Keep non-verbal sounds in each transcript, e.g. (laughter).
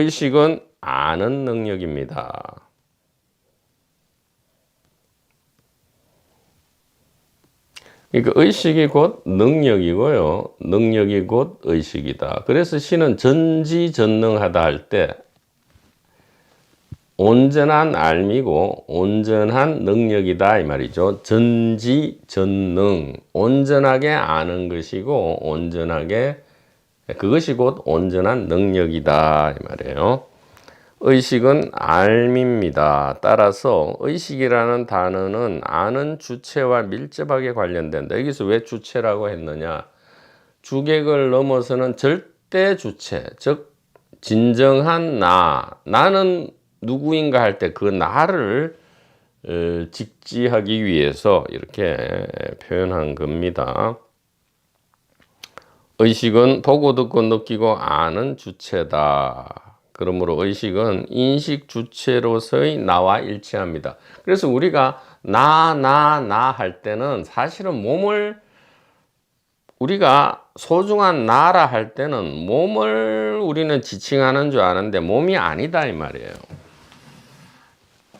의식은 아는 능력입니다. 그러니까 의식이 곧 능력이고요. 능력이 곧 의식이다. 그래서 신은 전지전능하다 할 때 온전한 알미고 온전한 능력이다 이 말이죠. 전지전능 온전하게 아는 것이고 온전하게 그것이 곧 온전한 능력이다 이 말이에요. 의식은 알미입니다. 따라서 의식이라는 단어는 아는 주체와 밀접하게 관련된다. 여기서 왜 주체라고 했느냐? 주객을 넘어서는 절대 주체, 즉 진정한 나, 나는 누구인가 할 때 그 나를 어, 직지하기 위해서 이렇게 표현한 겁니다. 의식은 보고 듣고 느끼고 아는 주체다. 그러므로 의식은 인식 주체로서의 나와 일치합니다. 그래서 우리가 나, 나, 나 할 때는 사실은 몸을 우리가 소중한 나라 할 때는 몸을 우리는 지칭하는 줄 아는데 몸이 아니다 이 말이에요.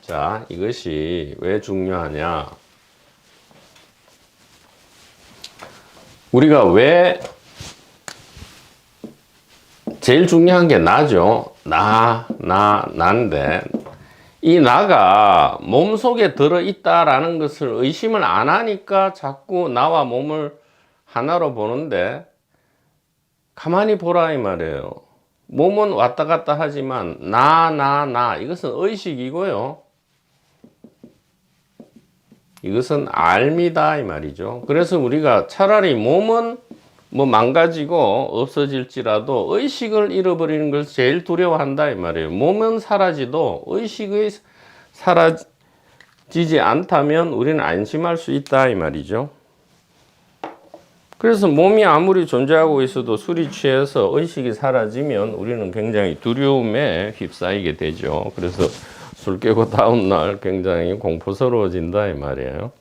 자, 이것이 왜 중요하냐? 우리가 왜 제일 중요한 게 나죠. 나, 나, 난데. 이 나가 몸 속에 들어있다라는 것을 의심을 안 하니까 자꾸 나와 몸을 하나로 보는데, 가만히 보라 이 말이에요. 몸은 왔다 갔다 하지만, 나, 나, 나. 이것은 의식이고요. 이것은 알미다 이 말이죠. 그래서 우리가 차라리 몸은 뭐 망가지고 없어질지라도 의식을 잃어버리는 걸 제일 두려워한다 이 말이에요. 몸은 사라지도 의식이 사라지지 않다면 우리는 안심할 수 있다 이 말이죠. 그래서 몸이 아무리 존재하고 있어도 술이 취해서 의식이 사라지면 우리는 굉장히 두려움에 휩싸이게 되죠. 그래서 술 깨고 다음날 굉장히 공포스러워진다 이 말이에요.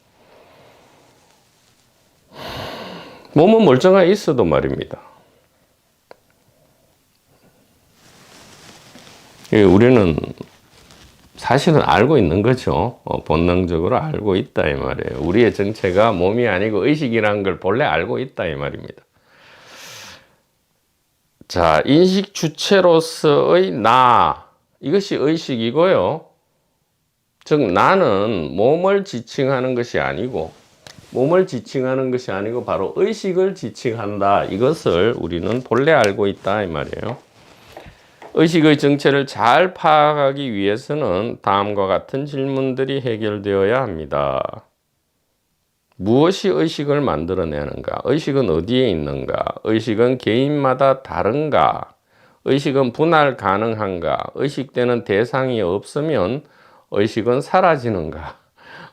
몸은 멀쩡하게 있어도 말입니다. 예, 우리는 사실은 알고 있는 거죠. 어, 본능적으로 알고 있다 이 말이에요. 우리의 정체가 몸이 아니고 의식이라는 걸 본래 알고 있다 이 말입니다. 자, 인식 주체로서의 나 이것이 의식이고요. 즉 나는 몸을 지칭하는 것이 아니고 몸을 지칭하는 것이 아니고 바로 의식을 지칭한다. 이것을 우리는 본래 알고 있다 이 말이에요. 의식의 정체를 잘 파악하기 위해서는 다음과 같은 질문들이 해결되어야 합니다. 무엇이 의식을 만들어내는가? 의식은 어디에 있는가? 의식은 개인마다 다른가? 의식은 분할 가능한가? 의식되는 대상이 없으면 의식은 사라지는가?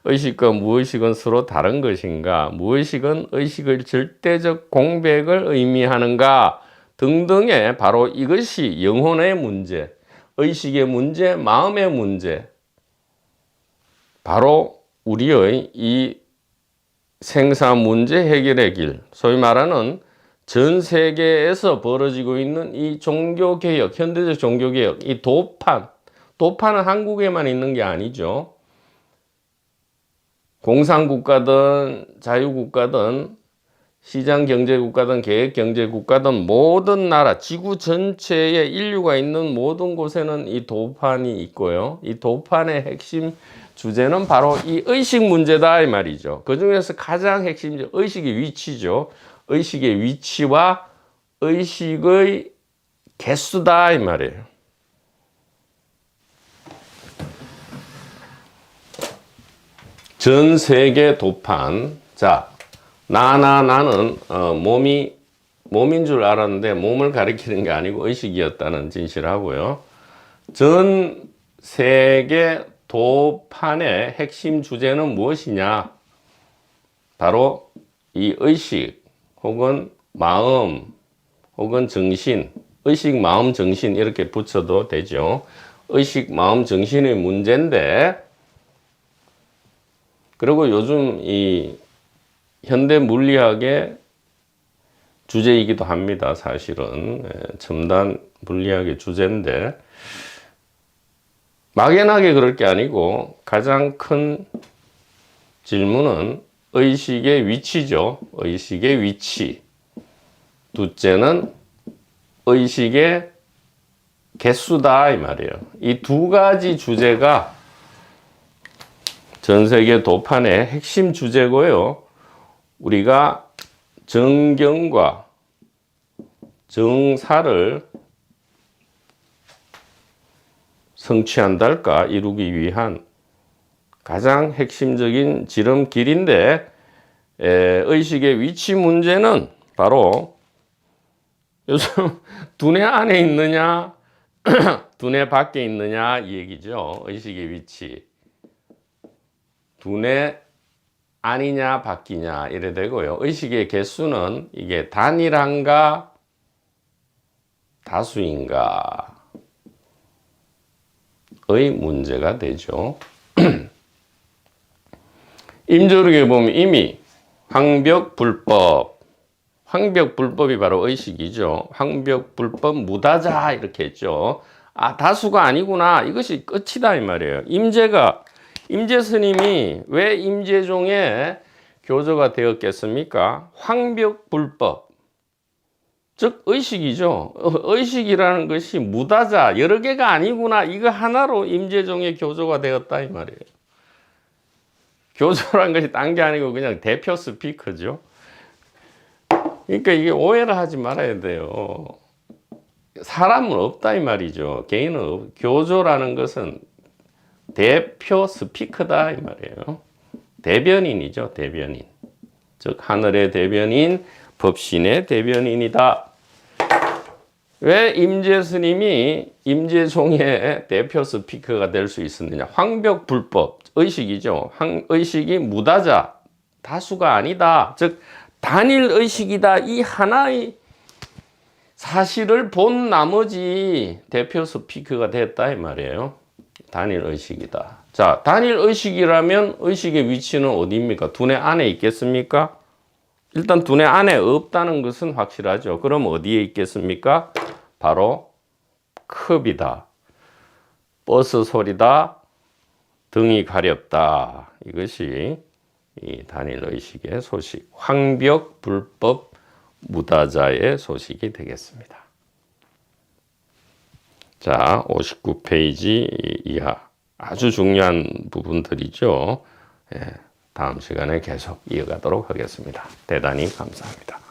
의식과 무의식은 서로 다른 것인가? 무의식은 의식의 절대적 공백을 의미하는가? 등등의 바로 이것이 영혼의 문제, 의식의 문제, 마음의 문제. 바로 우리의 이 생사 문제 해결의 길, 소위 말하는 전 세계에서 벌어지고 있는 이 종교개혁, 현대적 종교개혁, 이 도판, 도판은 한국에만 있는 게 아니죠. 공산국가든 자유국가든 시장경제국가든 계획경제국가든 모든 나라, 지구 전체에 인류가 있는 모든 곳에는 이 도판이 있고요. 이 도판의 핵심 주제는 바로 이 의식 문제다 이 말이죠. 그 중에서 가장 핵심 의식의 위치죠. 의식의 위치와 의식의 개수다 이 말이에요. 전 세계 도판. 자, 나나 나는 어, 몸이 몸인 줄 알았는데 몸을 가리키는 게 아니고 의식이었다는 진실하고요. 전 세계 도판의 핵심 주제는 무엇이냐? 바로 이 의식 혹은 마음 혹은 정신, 의식, 마음, 정신 이렇게 붙여도 되죠. 의식, 마음, 정신의 문제인데 그리고 요즘 이 현대 물리학의 주제이기도 합니다. 사실은 예, 첨단 물리학의 주제인데 막연하게 그럴 게 아니고 가장 큰 질문은 의식의 위치죠. 의식의 위치. 둘째는 의식의 개수다 이 말이에요. 이 두 가지 주제가 전 세계 도판의 핵심 주제고요. 우리가 정경과 정사를 성취한달까 이루기 위한 가장 핵심적인 지름길인데 에, 의식의 위치 문제는 바로 요즘 (laughs) 두뇌 안에 있느냐 (clears throat) 두뇌 밖에 있느냐 이 얘기죠 의식의 위치 두뇌 아니냐 바뀌냐 이래 되고요. 의식의 개수는 이게 단일한가 다수인가 의 문제가 되죠. (clears throat) 임조력에 보면 이미 황벽 불법 황벽 불법이 바로 의식이죠. 황벽 불법 무다자 이렇게 했죠. 아 다수가 아니구나 이것이 끝이다 이 말이에요. 임재가 임재 스님이 왜 임재종의 교조가 되었겠습니까? 황벽 불법. 즉 의식이죠. 어, (laughs) 의식이라는 것이 무다자 여러 개가 아니구나. 이거 하나로 임재종의 교조가 되었다 이 말이에요. 교조란 것이 딴 게 아니고 그냥 대표 스피커죠. 그러니까 이게 오해를 하지 말아야 돼요. 사람은 없다 이 말이죠. 개인은 없. 교조라는 것은 대표 스피커다 이 말이에요. 대변인이죠, 대변인. 즉 하늘의 대변인, 법신의 대변인이다. 왜 임재 스님이 임재종의 대표 스피커가 될 수 있었느냐? 황벽 불법 의식이죠. 황, 의식이 무다자 다수가 아니다. 즉 단일 의식이다. 이 하나의 사실을 본 나머지 대표 스피커가 됐다 이 말이에요. 단일 의식이다. 자, 단일 의식이라면 의식의 위치는 어디입니까? 두뇌 안에 있겠습니까? 일단 두뇌 안에 없다는 것은 확실하죠. 그럼 어디에 있겠습니까? 바로 컵이다. 버스 소리다. 등이 가렵다. 이것이 이 단일 의식의 소식. 황벽 불법 무다자의 소식이 되겠습니다. 자, 59페이지 이하 아주 중요한 부분들이죠. 예, 다음 시간에 계속 이어가도록 하겠습니다. 대단히 감사합니다.